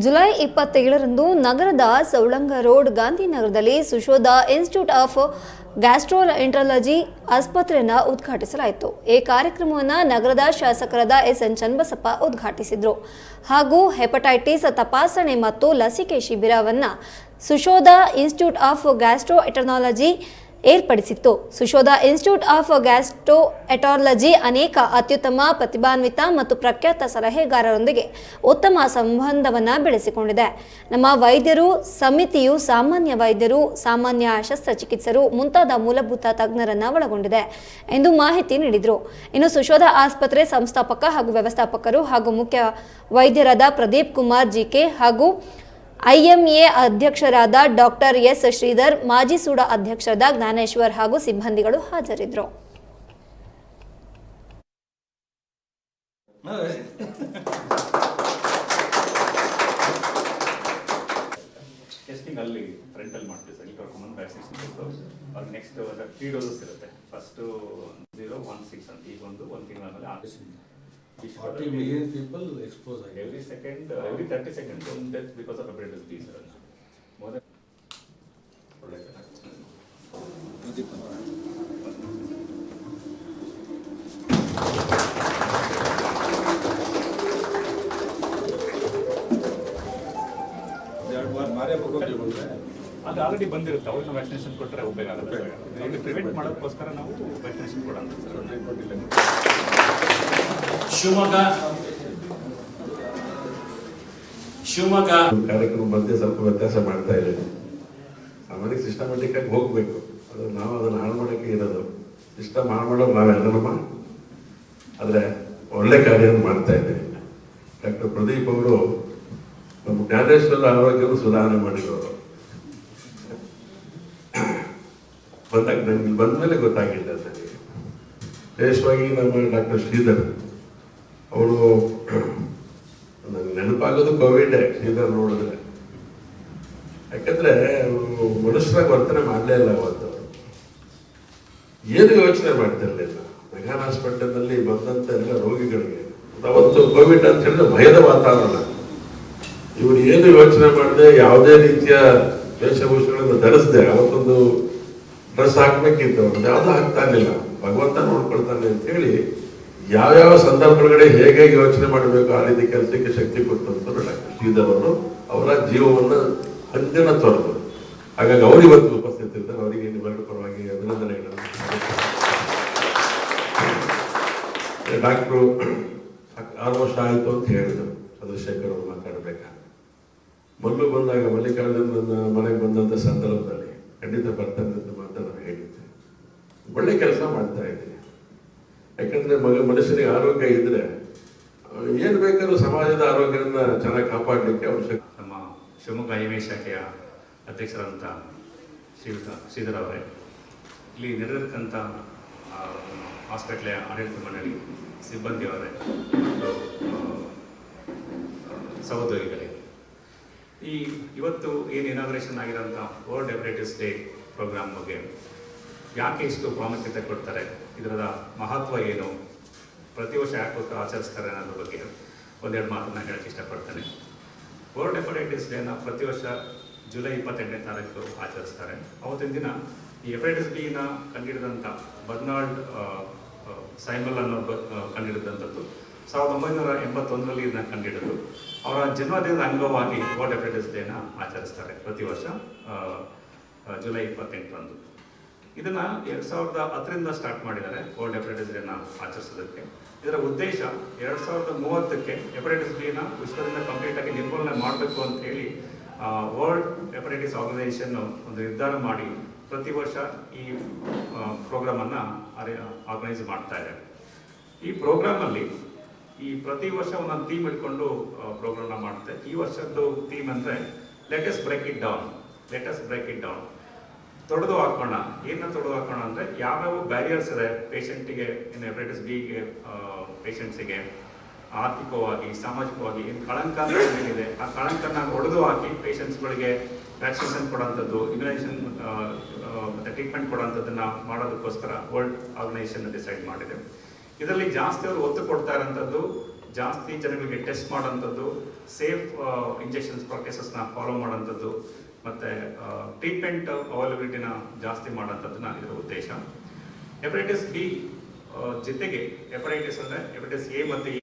July ಇಪ್ಪತ್ತೇಳರಂದು ನಗರದ Savalanga road ಗಾಂಧಿನಗರದಲ್ಲಿ Sushodha institute of gastroenterology ಆಸ್ಪತ್ರೆಯನ್ನು ಉದ್ಘಾಟಿಸಲಾಯಿತು. ಈ ಕಾರ್ಯಕ್ರಮವನ್ನು ನಗರದ ಶಾಸಕರಾದ ಎಸ್ ಎನ್ ಚನ್ನಬಸಪ್ಪ ಉದ್ಘಾಟಿಸಿದರು. ಹಾಗೂ ಹೆಪಟೈಟಿಸ್ ತಪಾಸಣೆ ಮತ್ತು ಲಸಿಕೆ ಶಿಬಿರವನ್ನು Sushodha institute of gastroenterology ಏರ್ಪಡಿಸಿತ್ತು. Sushodha institute of gastroenterology ಅನೇಕ ಅತ್ಯುತ್ತಮ, ಪ್ರತಿಭಾನ್ವಿತ ಮತ್ತು ಪ್ರಖ್ಯಾತ ಸಲಹೆಗಾರರೊಂದಿಗೆ ಉತ್ತಮ ಸಂಬಂಧವನ್ನು ಬೆಳೆಸಿಕೊಂಡಿದೆ. ನಮ್ಮ ವೈದ್ಯರು, ಸಮಿತಿಯು ಸಾಮಾನ್ಯ ವೈದ್ಯರು, ಸಾಮಾನ್ಯ ಶಸ್ತ್ರಚಿಕಿತ್ಸರು ಮುಂತಾದ ಮೂಲಭೂತ ತಜ್ಞರನ್ನು ಒಳಗೊಂಡಿದೆ ಎಂದು ಮಾಹಿತಿ ನೀಡಿದರು. ಇನ್ನು ಸುಶೋಧ ಆಸ್ಪತ್ರೆ ಸಂಸ್ಥಾಪಕ ಹಾಗೂ ವ್ಯವಸ್ಥಾಪಕರು ಹಾಗೂ ಮುಖ್ಯ ವೈದ್ಯರಾದ Pradeep Kumar G K IMA ಅಧ್ಯಕ್ಷರಾದ ಡಾಕ್ಟರ್ ಎಸ್ ಶ್ರೀಧರ್, ಮಾಜಿ ಸೂಡಾ ಅಧ್ಯಕ್ಷರಾದ ಜ್ಞಾನೇಶ್ವರ್ ಹಾಗೂ ಸಿಬ್ಬಂದಿಗಳು ಹಾಜರಿದ್ದರು. ಟೆಸ್ಟಿಂಗ್ ನೆಕ್ಸ್ಟ್ ತ್ರೀ ಡೋಸಸ್ ಇರುತ್ತೆ. ಫಸ್ಟು ಜೀರೋ ಒನ್ ಸಿಕ್ಸ್ ಅಂತ, ಈಗ ಒಂದು ಒಂದು ತಿಂಗಳ ಮೇಲೆ 40 million people expose I Every second, uh, every 30 seconds, one death because of hepatitis B, sir. More than. ಅದು ಆಲ್ರೆಡಿ ಬಂದಿರುತ್ತೆ ಅವ್ರಿಗೆ ವ್ಯಾಕ್ಸಿನೇಷನ್ ಕೊಟ್ಟರೆ ಉಪಯೋಗ ಆಗುತ್ತೆ ಪ್ರಿವೆಂಟ್ ಮಾಡೋಕ್ಕೋಸ್ಕರ ನಾವು ವ್ಯಾಕ್ಸಿನೇಷನ್ ಕೊಡೋಣ ಸರ್ ಕೊಟ್ಟಿಲ್ಲ ಶಿವಮೊಗ್ಗ. ಶಿವಮೊಗ್ಗ. ಕಾರ್ಯಕ್ರಮ ಮಧ್ಯೆ ಸ್ವಲ್ಪ ವ್ಯತ್ಯಾಸ ಮಾಡ್ತಾ ಇದ್ದೀನಿ ಸಾಮಾನ್ಯ ಸಿಸ್ಟಮೆಟಿಕ್ ಆಗಿ ಹೋಗ್ಬೇಕು. ಅದು ನಾವು ಅದನ್ನ ಹಾಳು ಮಾಡೋಕ್ಕೆ ಇರೋದು. ಸಿಸ್ಟಮ್ ಹಾಳು ಮಾಡೋದು ನಾವೆಲ್ಲರಮ್ಮ. ಆದರೆ ಒಳ್ಳೆ ಕಾರ್ಯ ಮಾಡ್ತಾ ಇದ್ದೀವಿ ಡಾಕ್ಟರ್ ಪ್ರದೀಪ್ ಅವರು ನಮ್ಮ ಜ್ಞಾನೇಶ್ವರ ಆರೋಗ್ಯವನ್ನು ಸುಧಾರಣೆ ಮಾಡಿರೋರು. ಬಂದಾಗ ನನಗೆ ಬಂದ ಮೇಲೆ ಗೊತ್ತಾಗಿಲ್ಲ ನನಗೆ ವಿಶೇಷವಾಗಿ ನಮ್ಮ ಡಾಕ್ಟರ್ ಶ್ರೀಧರ್. ಅವರು ನನಗೆ ನೆನಪಾಗೋದು ಕೋವಿಡ್ ಶ್ರೀಧರ್ ನೋಡಿದ್ರೆ. ಯಾಕಂದ್ರೆ ಅವರು ಮನುಷ್ಯರಾಗಿ ವರ್ತನೆ ಮಾಡಲೇ ಇಲ್ಲ ಅವತ್ತು. ಏನು ಯೋಚನೆ ಮಾಡ್ತಿರ್ಲಿಲ್ಲ. ಮೆಘಾನ್ ಹಾಸ್ಪಿಟಲ್ನಲ್ಲಿ ಬಂದಂತ ಎಲ್ಲ ರೋಗಿಗಳಿಗೆ. ಅವತ್ತು ಕೋವಿಡ್ ಅಂತ ಹೇಳಿದ್ರೆ ಭಯದ ವಾತಾವರಣ. ಇವರು ಏನು ಯೋಚನೆ ಮಾಡದೆ, ಯಾವುದೇ ರೀತಿಯ ವೇಷಭೂಷಣಗಳನ್ನು ಧರಿಸದೆ. ಅವತ್ತೊಂದು ಡ್ರೆಸ್ ಹಾಕ್ಬೇಕಿತ್ತು. ಅವ್ರದ್ದು ಯಾವುದು ಹಾಕ್ತಾ ಇರಲಿಲ್ಲ. ಭಗವಂತ ನೋಡ್ಕೊಳ್ತಾನೆ ಅಂತ ಹೇಳಿ ಯಾವ್ಯಾವ ಸಂದರ್ಭಗಳಿಗೆ ಹೇಗೆ ಯೋಚನೆ ಮಾಡಬೇಕು ಆ ರೀತಿ ಕೆಲಸಕ್ಕೆ ಶಕ್ತಿ ಕೊಟ್ಟಂತ ಡಾಕ್ಟರ್ ಶ್ರೀಧರ್ ಅವರು ಜೀವವನ್ನು ಅಂಜನ ತೊರೆದು. ಹಾಗಾಗಿ ಅವರು ಇವತ್ತು ಉಪಸ್ಥಿತ ಅವರಿಗೆ ನಿಮ್ಮೆರಡು ಪರವಾಗಿ ಅಭಿನಂದನೆಗಳನ್ನು ಡಾಕ್ಟ್ರು, ಆರು ವರ್ಷ ಆಯಿತು ಅಂತ ಹೇಳಿದರು. ಚಂದ್ರಶೇಖರ್ ಅವರು ಮಾತಾಡಬೇಕಾದ ಮೊದಲು ಬಂದಾಗ ಮಲ್ಲಿಕಾರ್ಜುನ ಮನೆಗೆ ಬಂದಂಥ ಸಂದರ್ಭದಲ್ಲಿ ಖಂಡಿತ ಬರ್ತಾನೆ ಅಂತ ಮಾತನ್ನು ನಾನು ಹೇಳಿದ್ದೆ. ಒಳ್ಳೆ ಕೆಲಸ ಮಾಡ್ತಾ ಇದ್ದೀನಿ. ಯಾಕಂದ್ರೆ ಮಗ ಮನುಷ್ಯನಿಗೆ ಆರೋಗ್ಯ ಇದ್ರೆ ಏನು ಬೇಕಾದ್ರೂ ಸಮಾಜದ ಆರೋಗ್ಯವನ್ನು ಚೆನ್ನಾಗಿ ಕಾಪಾಡಲಿಕ್ಕೆ ಅವಶ್ಯಕ ನಮ್ಮ ಶಿವಮೊಗ್ಗ ಐ ಶಾಖೆಯ ಅಧ್ಯಕ್ಷರಾದಂಥ ಶ್ರೀಯುತ ಶ್ರೀಧರ್ ಅವರೇ, ಇಲ್ಲಿ ನೆರೆದಿರ್ತಕ್ಕಂಥ ಹಾಸ್ಪಿಟ್ಲೆಯ ಆಡಳಿತ ಮಂಡಳಿ ಸಿಬ್ಬಂದಿಯವರೇ ಮತ್ತು ಸಹೋದ್ಯೋಗಿಗಳೇ. ಈ ಇವತ್ತು ಏನು ಇನಾಗ್ರೇಷನ್ ಆಗಿರೋಂಥ ವರ್ಲ್ಡ್ ಡಯಾಬಿಟಿಸ್ ಡೇ ಪ್ರೋಗ್ರಾಮ್ ಬಗ್ಗೆ ಯಾಕೆ ಇಷ್ಟು ಪ್ರಾಮುಖ್ಯತೆ ಕೊಡ್ತಾರೆ? ಇದರ ಮಹತ್ವ ಏನು? ಪ್ರತಿ ವರ್ಷ ಯಾಕೋಸ್ಕರ ಆಚರಿಸ್ತಾರೆ ಅನ್ನೋದ್ರ ಬಗ್ಗೆ ಒಂದೆರಡು ಮಾತನ್ನ ಹೇಳಕ್ಕೆ ಇಷ್ಟಪಡ್ತೇನೆ. ವರ್ಲ್ಡ್ ಹೆಪಟೈಟಿಸ್ ಡೇನ ಪ್ರತಿ ವರ್ಷ ಜುಲೈ ಇಪ್ಪತ್ತೆಂಟನೇ ತಾರೀಕು ಆಚರಿಸ್ತಾರೆ. ಅವತ್ತಿನ ದಿನ ಈ ಹೆಪಟೈಟಿಸ್ ಬಿನ ಕಂಡಿಡಿದಂಥ ಬರ್ನಾಲ್ಡ್ ಸೈಮಲ್ ಅನ್ನೋ ಕಂಡಿಡಿದಂಥದ್ದು ಸಾವಿರದ ಒಂಬೈನೂರ ಎಂಬತ್ತೊಂದರಲ್ಲಿ ಇದನ್ನ ಕಂಡಿಡಿದ್ರು. ಅವರ ಜನ್ಮದಿನದ ಅಂಗವಾಗಿ ವರ್ಲ್ಡ್ ಹೆಪಟೈಟಿಸ್ ಡೇನ ಆಚರಿಸ್ತಾರೆ ಪ್ರತಿ ವರ್ಷ ಜುಲೈ ಇಪ್ಪತ್ತೆಂಟರಂದು. ಇದನ್ನ ಎರಡ್ ಸಾವಿರದ ಹತ್ತರಿಂದ ಸ್ಟಾರ್ಟ್ ಮಾಡಿದ್ದಾರೆ. ವರ್ಲ್ಡ್ ಹೆಪಟೈಟಿಸ್ ಡೇನ ಆಚರಿಸೋದಕ್ಕೆ. ಇದರ ಉದ್ದೇಶ ಎರಡ್ ಸಾವಿರದ ಮೂವತ್ತಕ್ಕೆ ಹೆಪಟೈಟಿಸ್ ಬಿನ ವಿಶ್ವದಿಂದ ಕಂಪ್ಲೀಟ್ ಆಗಿ ನಿರ್ಮೂಲನೆ ಮಾಡಬೇಕು ಅಂತ ಹೇಳಿ ವರ್ಲ್ಡ್ ಹೆಪಟೈಟಿಸ್ ಆರ್ಗನೈಸೇಷನ್ ಒಂದು ನಿರ್ಧಾರ ಮಾಡಿ ಪ್ರತಿ ವರ್ಷ ಈ ಪ್ರೋಗ್ರಾಮ್ ಅನ್ನ ಆರ್ಗನೈಸ್ ಮಾಡ್ತಾ ಇದೆ. ಈ ಪ್ರೋಗ್ರಾಮ್ ಅಲ್ಲಿ ಈ ಪ್ರತಿ ವರ್ಷ ಒಂದೊಂದು ಥೀಮ್ ಇಟ್ಕೊಂಡು ಪ್ರೋಗ್ರಾಮ್ ಮಾಡುತ್ತೆ ಈ ವರ್ಷದ್ದು ಥೀಮ್ ಅಂದ್ರೆ latest break it down latest break it down ತೊಡೆದು ಹಾಕೋಣ. ಏನ ತೊಡೆದು ಹಾಕೋಣ ಅಂದ್ರೆ ಯಾವ್ಯಾವ ಬ್ಯಾರಿಯರ್ಸ್ ಇದೆ ಪೇಷಂಟಿಗೆ ಇನ್ನು ಹೆಪಟೈಟಿಸ್ ಬಿಗೆ ಪೇಷಂಟ್ಸಿಗೆ ಆರ್ಥಿಕವಾಗಿ, ಸಾಮಾಜಿಕವಾಗಿ ಏನು ಕಳಂಕ ಏನಿದೆ, ಆ ಕಳಂಕನ ಒಡೆದು ಹಾಕಿ ಪೇಷಂಟ್ಸ್ಗಳಿಗೆ ವ್ಯಾಕ್ಸಿನೇಷನ್ ಕೊಡೋಂಥದ್ದು ಇಮ್ಯುನೈಸೇಷನ್ ಮತ್ತೆ ಟ್ರೀಟ್ಮೆಂಟ್ ಕೊಡೋಂಥದ್ದನ್ನ ಮಾಡೋದಕ್ಕೋಸ್ಕರ ವರ್ಲ್ಡ್ ಆರ್ಗನೈಸೇಷನ್ ಡಿಸೈಡ್ ಮಾಡಿದೆ. ಇದರಲ್ಲಿ ಜಾಸ್ತಿ ಅವರು ಒತ್ತು ಕೊಡ್ತಾ ಇರೋಂಥದ್ದು, ಜಾಸ್ತಿ ಜನಗಳಿಗೆ ಟೆಸ್ಟ್ ಮಾಡೋಂಥದ್ದು ಸೇಫ್ ಇಂಜೆಕ್ಷನ್ಸ್ ಪ್ರಾಕ್ಟೀಸಸ್ನ ಫಾಲೋ ಮಾಡೋಂಥದ್ದು ಮತ್ತು ಟ್ರೀಟ್ಮೆಂಟ್ ಅವೈಲಬಿಲಿಟಿನ ಜಾಸ್ತಿ ಮಾಡೋಂಥದ್ದನ್ನ ಇದರ ಉದ್ದೇಶ. ಹೆಪಟೈಟಿಸ್ ಬಿ ಜೊತೆಗೆ ಹೆಪಟೈಟಿಸ್ ಅಂದರೆ ಹೆಪಟೈಟಿಸ್ ಎ ಮತ್ತು